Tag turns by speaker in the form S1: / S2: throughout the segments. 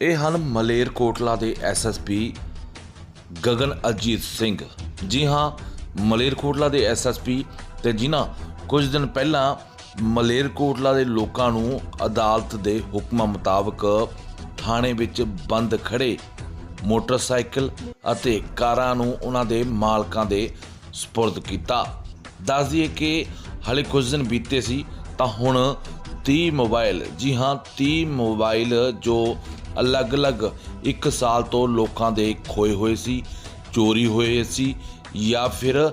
S1: ਇਹ ਹਨ ਮਲੇਰਕੋਟਲਾ ਦੇ ਐਸਐਸਪੀ ਗਗਨ ਅਜੀਤ ਸਿੰਘ। ਜੀ ਹਾਂ ਮਲੇਰਕੋਟਲਾ ਦੇ ਐਸਐਸਪੀ ਤੇ ਜਿਨ੍ਹਾਂ ਕੁਝ ਦਿਨ ਪਹਿਲਾਂ ਮਲੇਰਕੋਟਲਾ ਦੇ ਲੋਕਾਂ ਨੂੰ ਅਦਾਲਤ ਦੇ ਹੁਕਮਾਂ ਮੁਤਾਬਕ ਥਾਣੇ ਵਿੱਚ ਬੰਦ ਖੜੇ ਮੋਟਰਸਾਈਕਲ ਅਤੇ ਕਾਰਾਂ ਨੂੰ ਉਹਨਾਂ ਦੇ ਮਾਲਕਾਂ ਦੇ ਸਪੁਰਦ ਕੀਤਾ। ਦੱਸ ਦਈਏ ਕਿ ਹਾਲੇ ਕੁਝ ਦਿਨ ਬੀਤੇ ਸੀ ਤਾਂ ਹੁਣ 30 ਮੋਬਾਈਲ, ਜੀ ਹਾਂ 30 ਮੋਬਾਈਲ ਜੋ ਅਲੱਗ-ਅਲੱਗ 1 ਸਾਲ ਤੋਂ ਲੋਕਾਂ ਦੇ ਖੋਏ ਹੋਏ ਸੀ, ਚੋਰੀ ਹੋਏ ਸੀ ਜਾਂ ਫਿਰ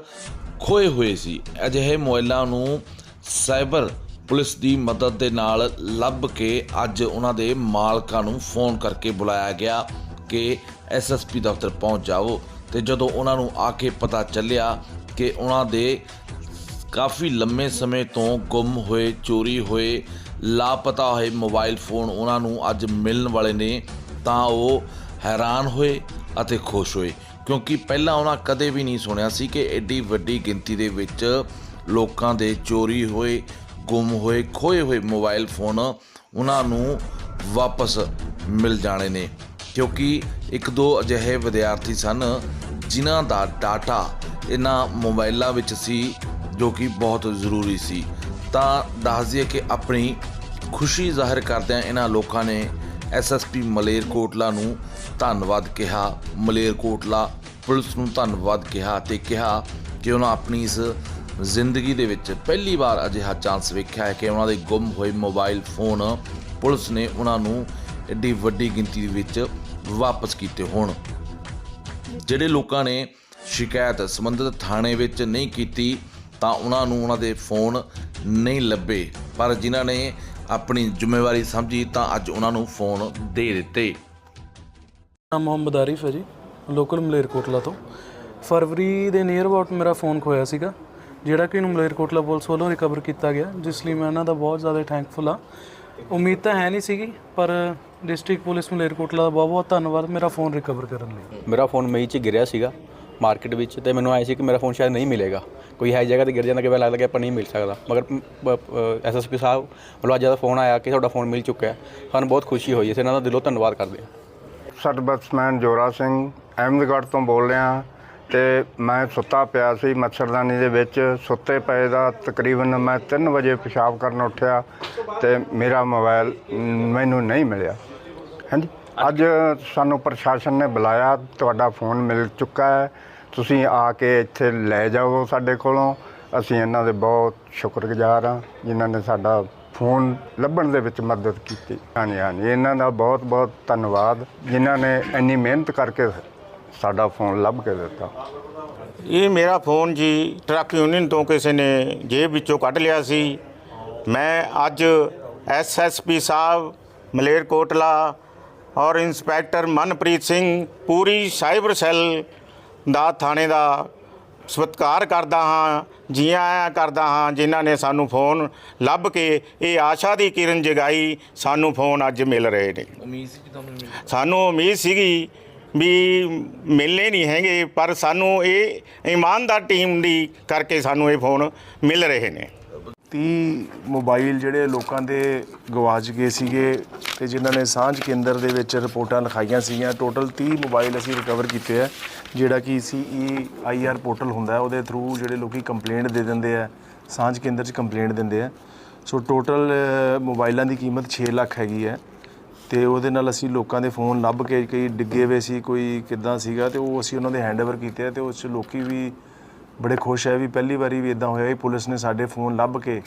S1: ਖੋਏ ਹੋਏ ਸੀ। ਅਜਿਹੇ ਮੋਬਾਈਲਾਂ ਨੂੰ ਸਾਈਬਰ ਪੁਲਿਸ ਦੀ ਮਦਦ ਦੇ ਨਾਲ ਲੱਭ ਕੇ ਅੱਜ ਉਹਨਾਂ ਦੇ ਮਾਲਕਾਂ ਨੂੰ ਫੋਨ ਕਰਕੇ ਬੁਲਾਇਆ ਗਿਆ ਕਿ ਐਸਐਸਪੀ ਦਫ਼ਤਰ ਪਹੁੰਚ ਜਾਓ ਤੇ ਜਦੋਂ ਉਹਨਾਂ ਨੂੰ ਆ ਕੇ ਪਤਾ ਚੱਲਿਆ ਕਿ ਉਹਨਾਂ ਦੇ ਕਾਫੀ ਲੰਮੇ ਸਮੇਂ ਤੋਂ ਗੁੰਮ ਹੋਏ, ਚੋਰੀ ਹੋਏ ਲਾਪਤਾ ਹੋਏ ਮੋਬਾਈਲ ਫੋਨ ਉਹਨਾਂ ਨੂੰ ਅੱਜ ਮਿਲਣ ਵਾਲੇ ਨੇ, ਤਾਂ ਉਹ ਹੈਰਾਨ ਹੋਏ ਅਤੇ ਖੁਸ਼ ਹੋਏ। ਕਿਉਂਕਿ ਪਹਿਲਾਂ ਉਹਨਾਂ ਕਦੇ ਵੀ ਨਹੀਂ ਸੁਣਿਆ ਸੀ ਕਿ ਐਡੀ ਵੱਡੀ ਗਿਣਤੀ ਦੇ ਵਿੱਚ ਲੋਕਾਂ ਦੇ ਚੋਰੀ ਹੋਏ, ਗੁੰਮ ਹੋਏ, ਖੋਏ ਹੋਏ ਮੋਬਾਈਲ ਫੋਨ ਉਹਨਾਂ ਨੂੰ ਵਾਪਸ ਮਿਲ ਜਾਣੇ ਨੇ। ਕਿਉਂਕਿ ਇੱਕ ਦੋ ਅਜਿਹੇ ਵਿਦਿਆਰਥੀ ਸਨ ਜਿਨ੍ਹਾਂ ਦਾ ਡਾਟਾ ਇਹਨਾਂ ਮੋਬਾਈਲਾਂ ਵਿੱਚ ਸੀ, ਜੋ ਕਿ ਬਹੁਤ ਜ਼ਰੂਰੀ ਸੀ। ਤਾਂ ਦੱਸ ਦਈਏ ਕਿ ਆਪਣੀ ਖੁਸ਼ੀ ਜ਼ਾਹਿਰ ਕਰਦਿਆਂ ਇਹਨਾਂ ਲੋਕਾਂ ਨੇ ਐਸਐਸਪੀ ਮਲੇਰਕੋਟਲਾ ਨੂੰ ਧੰਨਵਾਦ ਕਿਹਾ। ਮਲੇਰਕੋਟਲਾ ਪੁਲਿਸ ਨੂੰ ਧੰਨਵਾਦ ਕਿਹਾ ਤੇ ਕਿਹਾ ਕਿ ਉਹਨਾਂ ਆਪਣੀ ਇਸ ਜ਼ਿੰਦਗੀ ਦੇ ਵਿੱਚ ਪਹਿਲੀ ਵਾਰ ਅਜਿਹਾ ਚਾਂਸ ਵੇਖਿਆ ਹੈ ਕਿ ਉਹਨਾਂ ਦੇ ਗੁੰਮ ਹੋਏ ਮੋਬਾਈਲ ਫੋਨ ਪੁਲਿਸ ਨੇ ਉਹਨਾਂ ਨੂੰ ਐਡੀ ਵੱਡੀ ਗਿਣਤੀ ਦੇ ਵਿੱਚ ਵਾਪਸ ਕੀਤੇ ਹੋਣ। ਜਿਹੜੇ ਲੋਕਾਂ ਨੇ ਸ਼ਿਕਾਇਤ ਸੰਬੰਧਿਤ ਥਾਣੇ ਵਿੱਚ ਨਹੀਂ ਕੀਤੀ ਤਾਂ ਉਹਨਾਂ ਨੂੰ ਉਹਨਾਂ ਦੇ ਫੋਨ ਨਹੀਂ ਲੱਭੇ। ਪਰ ਜਿਨ੍ਹਾਂ ਨੇ ਆਪਣੀ ਜ਼ਿੰਮੇਵਾਰੀ ਸਮਝੀ ਤਾਂ ਅੱਜ ਉਹਨਾਂ ਨੂੰ ਫੋਨ ਦੇ ਦਿੱਤੇ।
S2: ਨਾਮ ਮੁਹੰਮਦ ਆਰਿਫ ਹੈ ਜੀ ਲੋਕਲ ਮਲੇਰਕੋਟਲਾ ਤੋਂ। ਫਰਵਰੀ ਦੇ ਨੀਅਰ ਅਬਾਊਟ ਮੇਰਾ ਫੋਨ ਖੋਇਆ ਸੀਗਾ ਜਿਹੜਾ ਕਿ ਇਹਨੂੰ ਮਲੇਰਕੋਟਲਾ ਪੁਲਿਸ ਵੱਲੋਂ ਰਿਕਵਰ ਕੀਤਾ ਗਿਆ ਜਿਸ ਲਈ ਮੈਂ ਇਹਨਾਂ ਦਾ ਬਹੁਤ ਜ਼ਿਆਦਾ ਥੈਂਕਫੁਲ ਆ ਉਮੀਦ ਤਾਂ ਹੈ ਨਹੀਂ ਸੀਗੀ ਪਰ ਡਿਸਟ੍ਰਿਕਟ ਪੁਲਿਸ ਮਲੇਰਕੋਟਲਾ ਦਾ ਬਹੁਤ ਬਹੁਤ ਧੰਨਵਾਦ ਮੇਰਾ ਫੋਨ ਰਿਕਵਰ ਕਰਨ ਲਈ।
S3: ਮੇਰਾ ਫੋਨ ਮਈ 'ਚ ਗਿਰਿਆ ਸੀਗਾ ਮਾਰਕੀਟ ਵਿੱਚ ਤੇ ਮੈਨੂੰ ਆਇਆ ਸੀ ਕਿ ਮੇਰਾ ਫੋਨ ਸ਼ਾਇਦ ਨਹੀਂ ਮਿਲੇਗਾ। ਕੋਈ ਹੈ ਜਗ੍ਹਾ ਤੇ ਗਿਰ ਜਾਂਦਾ ਕਿ ਮੈਨੂੰ ਲੱਗਦਾ ਕਿ ਆਪਾਂ ਨਹੀਂ ਮਿਲ ਸਕਦਾ। ਮਗਰ ਐਸਐਸਪੀ ਸਾਹਿਬ ਵੱਲੋਂ ਅੱਜ ਦਾ ਫੋਨ ਆਇਆ ਕਿ ਤੁਹਾਡਾ ਫੋਨ ਮਿਲ ਚੁੱਕਾ ਹੈ ਸਾਨੂੰ ਬਹੁਤ ਖੁਸ਼ੀ ਹੋਈ। ਅਸੀਂ ਇਹਨਾਂ ਦਾ ਦਿਲੋਂ ਧੰਨਵਾਦ ਕਰਦੇ ਹਾਂ।
S4: ਸਰਬਤਸਮੈਨ ਜੋਰਾ ਸਿੰਘ, ਅਹਿਮਦਗੜ੍ਹ ਤੋਂ ਬੋਲ ਰਿਹਾ ਤੇ ਮੈਂ ਸੁੱਤਾ ਪਿਆ ਸੀ ਮੱਛਰਦਾਨੀ ਦੇ ਵਿੱਚ। ਸੁੱਤੇ ਪਏ ਦਾ ਤਕਰੀਬਨ ਮੈਂ 3 ਵਜੇ ਪਿਸ਼ਾਬ ਕਰਨ ਉੱਠਿਆ ਤੇ ਮੇਰਾ ਮੋਬਾਈਲ ਮੈਨੂੰ ਨਹੀਂ ਮਿਲਿਆ। ਹਾਂਜੀ? ਅੱਜ ਸਾਨੂੰ ਪ੍ਰਸ਼ਾਸਨ ਨੇ ਬੁਲਾਇਆ, ਤੁਹਾਡਾ ਫੋਨ ਮਿਲ ਚੁੱਕਾ ਹੈ। ਤੁਸੀਂ ਆ ਕੇ ਇੱਥੇ ਲੈ ਜਾਓ ਸਾਡੇ ਕੋਲੋਂ। ਅਸੀਂ ਇਹਨਾਂ ਦੇ ਬਹੁਤ ਸ਼ੁਕਰਗੁਜ਼ਾਰ ਹਾਂ, ਜਿਨ੍ਹਾਂ ਨੇ ਸਾਡਾ ਫੋਨ ਲੱਭਣ ਦੇ ਵਿੱਚ ਮਦਦ ਕੀਤੀ। ਹਾਂਜੀ ਹਾਂਜੀ, ਇਹਨਾਂ ਦਾ ਬਹੁਤ ਬਹੁਤ ਧੰਨਵਾਦ, ਜਿਨ੍ਹਾਂ ਨੇ ਇੰਨੀ ਮਿਹਨਤ ਕਰਕੇ ਸਾਡਾ ਫੋਨ ਲੱਭ ਕੇ ਦਿੱਤਾ।
S5: ਇਹ ਮੇਰਾ ਫੋਨ ਜੀ, ਟਰੱਕ ਯੂਨੀਅਨ ਤੋਂ ਕਿਸੇ ਨੇ ਜੇਬ ਵਿੱਚੋਂ ਕੱਢ ਲਿਆ ਸੀ। ਮੈਂ ਅੱਜ ਐਸਐਸਪੀ ਸਾਹਿਬ ਮਲੇਰਕੋਟਲਾ ਔਰ ਇੰਸਪੈਕਟਰ ਮਨਪ੍ਰੀਤ ਸਿੰਘ, ਪੂਰੀ ਸਾਈਬਰ ਸੈੱਲ ਦਾ ਥਾਣੇ ਦਾ ਸਤਿਕਾਰ ਕਰਦਾ ਹਾਂ ਜੀ ਆਇਆਂ ਕਰਦਾ ਹਾਂ ਜਿਨ੍ਹਾਂ ਨੇ ਸਾਨੂੰ ਫੋਨ ਲੱਭ ਕੇ ਇਹ ਆਸ਼ਾ ਦੀ ਕਿਰਨ ਜਗਾਈ ਸਾਨੂੰ ਫੋਨ ਅੱਜ ਮਿਲ ਰਹੇ ਨੇ।
S1: ਉਮੀਦ ਸੀ ਕਿ ਤੁਹਾਨੂੰ
S5: ਸਾਨੂੰ ਉਮੀਦ ਸੀਗੀ ਵੀ ਮਿਲਨੇ ਨਹੀਂ ਹੈਗੇ ਪਰ ਸਾਨੂੰ ਇਹ ਇਮਾਨਦਾਰ ਟੀਮ ਦੀ ਕਰਕੇ ਸਾਨੂੰ ਇਹ ਫੋਨ ਮਿਲ ਰਹੇ ਨੇ।
S6: 30 ਮੋਬਾਈਲ ਜਿਹੜੇ ਲੋਕਾਂ ਦੇ ਗਵਾਚ ਗਏ ਸੀਗੇ ਤੇ ਜਿਨ੍ਹਾਂ ਨੇ ਸਾਂਝ ਕੇਂਦਰ ਦੇ ਵਿੱਚ ਰਿਪੋਰਟਾਂ ਲਿਖਾਈਆਂ ਸੀਗੀਆਂ। ਟੋਟਲ 30 ਮੋਬਾਈਲ ਅਸੀਂ ਰਿਕਵਰ ਕੀਤੇ ਆ, ਜਿਹੜਾ ਕਿ ਸੀਈ ਆਈਆਰ ਪੋਰਟਲ ਹੁੰਦਾ, ਉਹਦੇ ਥਰੂ ਜਿਹੜੇ ਲੋਕੀ ਕੰਪਲੇਂਟ ਦੇ ਦਿੰਦੇ ਆ, ਸਾਂਝ ਕੇਂਦਰ 'ਚ ਕੰਪਲੇਂਟ ਦਿੰਦੇ ਆ। ਸੋ ਟੋਟਲ ਮੋਬਾਈਲਾਂ ਦੀ ਕੀਮਤ 6 ਲੱਖ ਹੈਗੀ ਹੈ ਤੇ ਉਹਦੇ ਨਾਲ ਅਸੀਂ ਲੋਕਾਂ ਦੇ ਫੋਨ ਲੱਭ ਕੇ ਕਈ ਡਿੱਗੇ ਹੋਏ ਸੀ, ਕੋਈ ਕਿੱਦਾਂ ਸੀਗਾ, ਤੇ ਉਹ ਅਸੀਂ ਉਹਨਾਂ ਦੇ ਹੈਂਡਓਵਰ ਕੀਤੇ ਆ, ਤੇ ਉਸ 'ਚ ਲੋਕੀ ਵੀ ਬੜੇ ਖੁਸ਼ ਹੈ ਵੀ ਪਹਿਲੀ ਵਾਰੀ ਵੀ ਇਦਾਂ ਹੋਇਆ ਵੀ ਪੁਲਿਸ ਨੇ ਸਾਡੇ ਫੋਨ ਲੱਭ ਕੇ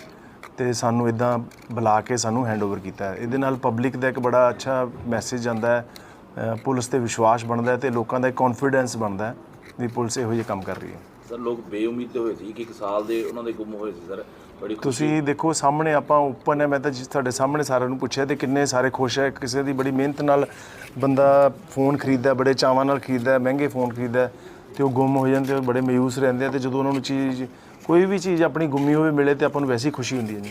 S6: ਤੇ ਸਾਨੂੰ ਇਦਾਂ ਬੁਲਾ ਕੇ ਸਾਨੂੰ ਹੈਂਡਓਵਰ ਕੀਤਾ। ਇਹਦੇ ਨਾਲ ਪਬਲਿਕ ਦਾ ਇੱਕ ਬੜਾ ਅੱਛਾ ਮੈਸੇਜ ਜਾਂਦਾ ਹੈ। ਪੁਲਿਸ ਤੇ ਵਿਸ਼ਵਾਸ ਬਣਦਾ ਹੈ ਤੇ ਲੋਕਾਂ ਦਾ ਇੱਕ ਕੌਨਫੀਡੈਂਸ ਬਣਦਾ ਹੈ ਵੀ ਪੁਲਿਸ ਇਹੋ ਜਿਹੇ ਕੰਮ ਕਰ ਰਹੀ ਹੈ।
S1: ਸਰ ਲੋਕ ਬੇਉਮੀਦ ਹੋਏ ਸੀ ਕਿ ਇੱਕ ਸਾਲ ਦੇ ਉਹਨਾਂ ਦੇ ਗੁੰਮ ਹੋਏ ਸੀ ਸਰ। ਬੜੀ
S6: ਤੁਸੀਂ ਦੇਖੋ ਸਾਹਮਣੇ ਆਪਾਂ ਓਪਨ ਹੈ ਮੈਂ ਤਾਂ ਜਿਸ ਤੁਹਾਡੇ ਸਾਹਮਣੇ ਸਾਰਿਆਂ ਨੂੰ ਪੁੱਛਿਆ ਤੇ ਕਿੰਨੇ ਸਾਰੇ ਖੁਸ਼ ਹੈ। ਕਿਸੇ ਦੀ ਬੜੀ ਮਿਹਨਤ ਨਾਲ ਬੰਦਾ ਫੋਨ ਖਰੀਦਦਾ ਬੜੇ ਚਾਵਾਂ ਨਾਲ ਖਰੀਦਦਾ ਮਹਿੰਗੇ ਫੋਨ ਖਰੀਦਦਾ ਤੇ ਉਹ ਗੁੰਮ ਹੋ ਜਾਂਦੇ ਬੜੇ ਮਾਯੂਸ ਰਹਿੰਦੇ ਆ ਤੇ ਜਦੋਂ ਉਹਨਾਂ ਨੂੰ ਚੀਜ਼ ਕੋਈ ਵੀ ਚੀਜ਼ ਆਪਣੀ ਗੁੰਮੀ ਹੋਵੇ, ਮਿਲੇ ਤੇ ਆਪਾਂ ਨੂੰ ਵੈਸੀ ਖੁਸ਼ੀ ਹੁੰਦੀ ਹੈ ਜੀ।